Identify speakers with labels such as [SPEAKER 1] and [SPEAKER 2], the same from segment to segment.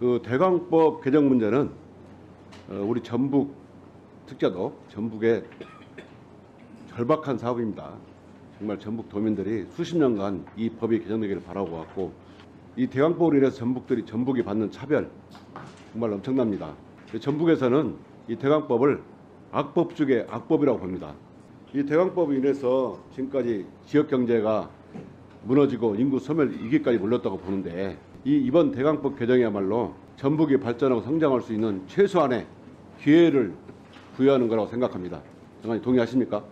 [SPEAKER 1] 그 대강법 개정 문제는 어, 우리 전북 특자도 전북의 절박한 사업입니다. 정말 전북 도민들이 수십 년간 이 법이 개정되기를 바라고 왔고 이 대강법으로 인해서 전북들이 전북이 받는 차별 정말 엄청납니다. 전북에서는 이 대강법을 악법 중에 악법이라고 봅니다. 이 대강법으로 인해서 지금까지 지역 경제가 무너지고 인구 소멸 위기까지 몰렸다고 보는데 이 이번 대강법 개정이야말로 전북이 발전하고 성장할 수 있는 최소한의 기회를 부여하는 거라고 생각합니다. 장관님 동의하십니까?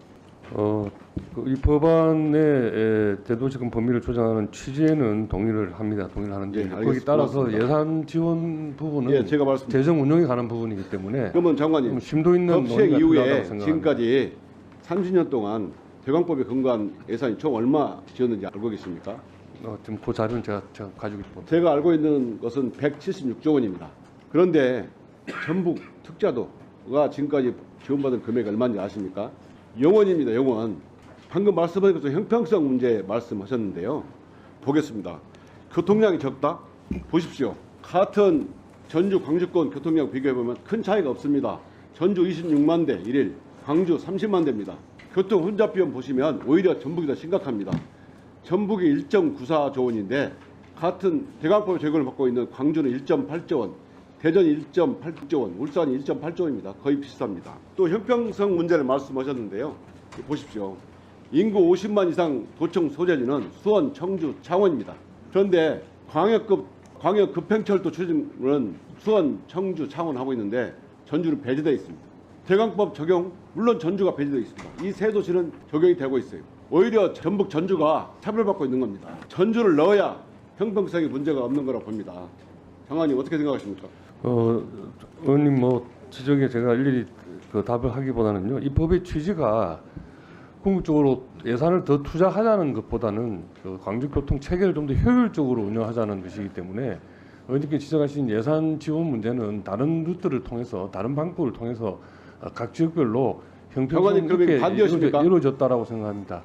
[SPEAKER 2] 어, 그이 법안의 에, 대도시금 범위를 조정하는 취지에는 동의를 합니다. 동의를 하는데
[SPEAKER 1] 예,
[SPEAKER 2] 거기. 따라서
[SPEAKER 1] 고맙습니다.
[SPEAKER 2] 예산 지원 부분은
[SPEAKER 1] 예, 제가 말씀.
[SPEAKER 2] 재정 운영에 관한 부분이기 때문에
[SPEAKER 1] 그러면 장관님
[SPEAKER 2] 좀 심도 있는
[SPEAKER 1] 법 시행 이후에. 지금까지 30년 동안 대강법에 근거한 예산이 총 얼마 지었는지 알고 계십니까?
[SPEAKER 2] 어, 지금 그 자료는 제가, 제가 가지고 있고
[SPEAKER 1] 제가 알고 있는 것은 176조 원입니다. 그런데 전북 특자도가 지금까지 지원받은 금액이 얼마인지 아십니까? 영원입니다. 영원. 방금 말씀하신 것처럼 형평성 문제 말씀하셨는데요. 보겠습니다. 교통량이 적다? 보십시오. 같은 전주 광주권 교통량 비교해보면 큰 차이가 없습니다. 전주 26만 대 1일, 광주 30만 대입니다. 교통 혼잡 비용 보시면 오히려 전북이 더 심각합니다. 전북이 1.94조 원인데 같은 대강법 적용을 받고 있는 광주는 1.8조 원, 대전이 1.8조 원, 울산이 1.8조 원입니다. 거의 비슷합니다. 또 형평성 문제를 말씀하셨는데요. 보십시오. 인구 50만 이상 도청 소재지는 수원, 청주, 창원입니다. 그런데 광역급 광역 급행철도 추진은 수원, 청주, 창원 하고 있는데 전주는 배제되어 있습니다. 대강법 적용 물론 전주가 배제되어 있습니다. 이 세 도시는 적용이 되고 있어요. 오히려 전북 전주가 차별받고 있는 겁니다. 전주를 넣어야 형평성에 문제가 없는 거라고 봅니다. 장관님 어떻게 생각하십니까?
[SPEAKER 2] 어, 의원님 뭐 지적에 제가 일일이 그 답을 하기보다는요. 이 법의 취지가 궁극적으로 예산을 더 투자하자는 것보다는 그 광주교통 체계를 좀 더 효율적으로 운영하자는 것이기 때문에 의원님께 지적하신 예산 지원 문제는 다른 루트를 통해서 다른 방법을 통해서 어, 각 지역별로 형평성 있게 이루어졌다라고 생각합니다.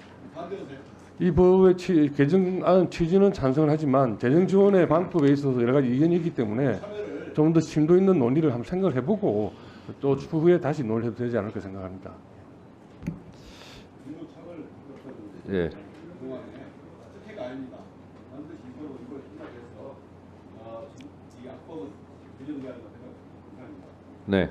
[SPEAKER 2] 이 법의 취, 개정안 취지는 찬성을 하지만 재정 지원의 방법에 있어서 여러 가지 이견이 있기 때문에 좀 더 심도 있는 논의를 한번 생각을 해보고 또 추후에 다시 논의를 해도 되지 않을까 생각합니다. 예.
[SPEAKER 3] 네.